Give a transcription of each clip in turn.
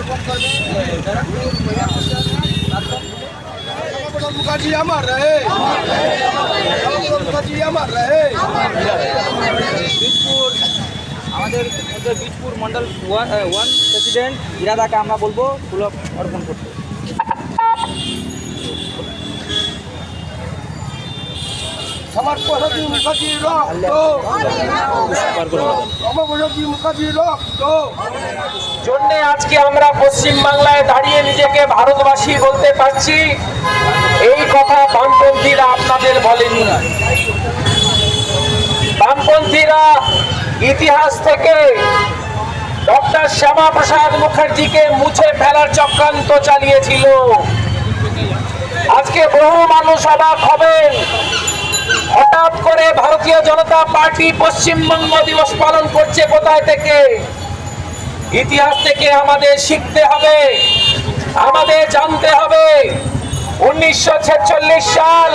অর্পণ করবে। মুখার্জি, আমার রহে মুখার্জি, আমার রহে বীজপুর, আমাদের বীজপুর মন্ডল ওয়ান প্রেসিডেন্ট ইরাদাকে আমরা বলব ফুল অর্পণ করতে। রক্ত। জন্যে আজকে আমরা পশ্চিম বাংলায় দাঁড়িয়ে নিজেকে ভারতবাসী বলতে পারছি। এই কথা বামপন্থীরা আপনাদের বলেনি। বামপন্থীরা ইতিহাস থেকে ডক্টর শ্যামা প্রসাদ মুখার্জিকে মুছে ফেলার চক্রান্ত চালিয়েছিল। আজকে বহু মানুষ অবাক হবেন। হঠাৎ করে ভারতীয় জনতা পার্টি পশ্চিমবঙ্গ দিবস পালন করছে কোথায় থেকে? ইতিহাস থেকে আমাদের শিখতে হবে, আমাদের জানতে হবে। উনিশশো ছেচল্লিশ সাল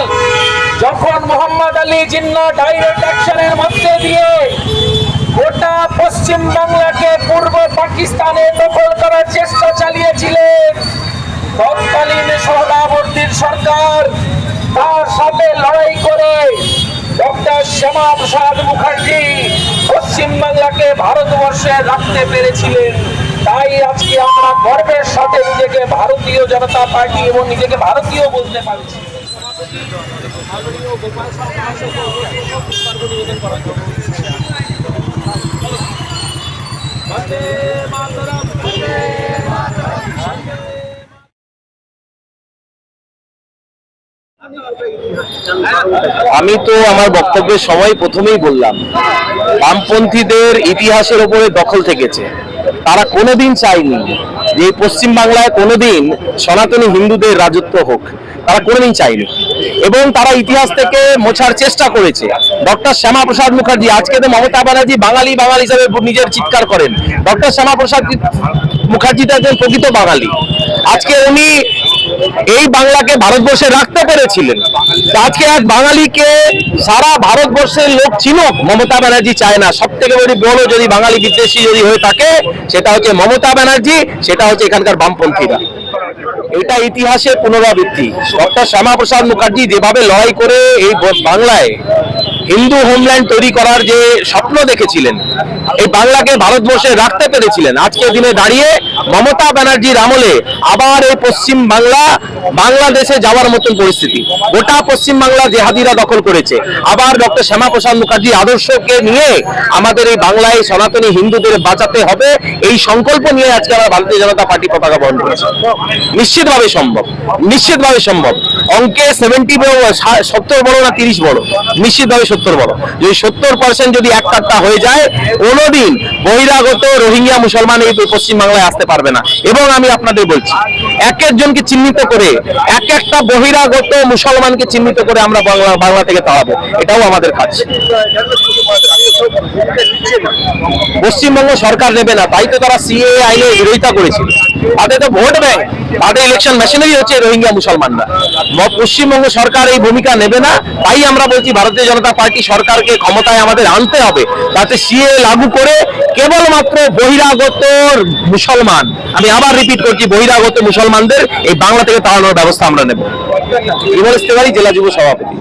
যখন মোহাম্মদ আলী জিন্না ডাইরেক্ট অ্যাকশনের মধ্যে দিয়ে গোটা পশ্চিম বাংলাকে পূর্ব পাকিস্তানে দখল করার চেষ্টা চালিয়েছিলেন, তৎকালীন সহদাবর্তীর সরকার, তার সাথে লড়াই শ্যামা প্রসাদ মুখার্জি পশ্চিমবাংলাকে ভারতবর্ষে রাখতে পেরেছিলেন। তাই আজকে আমরা গর্বের সাথে নিজেকে ভারতীয় জনতা পার্টি এবং নিজেকে ভারতীয় বলতে পারছি। আমি তো আমার বক্তব্যের সময় প্রথমেই বললাম, বামপন্থীদের ইতিহাসের উপরে দখল থেকেছে। তারা কোনোদিন চায়নি যে পশ্চিম বাংলায় কোনোদিন সনাতনী হিন্দুদের রাজত্ব হোক। তারা কোনোদিন চায়নি। এবং তারা ইতিহাস থেকে মোছার চেষ্টা করেছে। ডক্টর শ্যামা প্রসাদ মুখার্জি, আজকে তো মমতা ব্যানার্জি বাঙালি বাঙালি হিসাবে নিজের চিৎকার করেন। ডক্টর শ্যামা প্রসাদ মুখার্জি তো একজন প্রকৃত বাঙালি। আজকে উনি এই বাংলাকে ভারতবর্ষে রাখতে পেরেছিলেন। আজকে এক বাঙালিকে সারা ভারতবর্ষের লোক ছিল মমতা ব্যানার্জি চায় না। সব থেকে বড় বড় যদি বাঙালি বিদ্বেষী যদি হয়ে থাকে, সেটা হচ্ছে মমতা ব্যানার্জি, সেটা হচ্ছে এখানকার বামপন্থীরা। এটা ইতিহাসের পুনরাবৃত্তি। ডক্টর শ্যামাপ্রসাদ মুখার্জি যেভাবে লড়াই করে এই বাংলায় হিন্দু হোমল্যান্ড তৈরি করার যে স্বপ্ন দেখেছিলেন, এই বাংলাকে ভারতবর্ষে রাখতে পেরেছিলেন। আজকের দিনে দাঁড়িয়ে মমতা ব্যানার্জির আমলে আবার এই পশ্চিম বাংলা, বাংলাদেশে যাওয়ার মতন পরিস্থিতি। গোটা পশ্চিম বাংলা জেহাদিরা দখল করেছে। আবার ডক্টর শ্যামা প্রসাদ মুখার্জি আদর্শকে নিয়ে আমাদের এই বাংলায় সনাতনী হিন্দুদের বাঁচাতে হবে, এই সংকল্প নিয়ে আজকে আমরা ভারতীয় জনতা পার্টি পতাকা বহন করেছি। নিশ্চিতভাবে সম্ভব। নিশ্চিতভাবে সম্ভব। অঙ্কে সেভেন্টি সত্তর বড় না তিরিশ বড়? নিশ্চিতভাবে সত্তর বড়। যদি সত্তর পার্সেন্ট যদি এক কাট্টা হয়ে যায়, কোনোদিন বহিরাগত রোহিঙ্গা মুসলমান এই পশ্চিম বাংলায় আসতে পারবে না। এবং আমি আপনাদের বলছি, এক একজনকে চিহ্নিত করে, এক একটা বহিরাগত মুসলমানকে চিহ্নিত করে আমরা বাংলা বাংলা থেকে তাড়াবো। এটাও আমাদের কাজ। পশ্চিমবঙ্গ সরকার নেবে না। তাই তো তারা সিএ আইনের বিরোধিতা করেছিল তাদের তো ভোট ব্যাংক তাদের ইলেকশন মেশিনারি হচ্ছে রোহিঙ্গা মুসলমানরা। পশ্চিমবঙ্গ সরকার এই ভূমিকা নেবে না। তাই আমরা বলছি ভারতীয় জনতা পার্টি সরকারকে ক্ষমতায় আমাদের আনতে হবে। যাতে সিএ লাগু করে কেবলমাত্র বহিরাগত মুসলমান আমি আবার রিপিট করছি, বহিরাগত মুসলমানদের এই বাংলা থেকে তাড়ানোর ব্যবস্থা আমরা নেব। ইমল ইস্তেফারি জেলা যুব সভাপতি।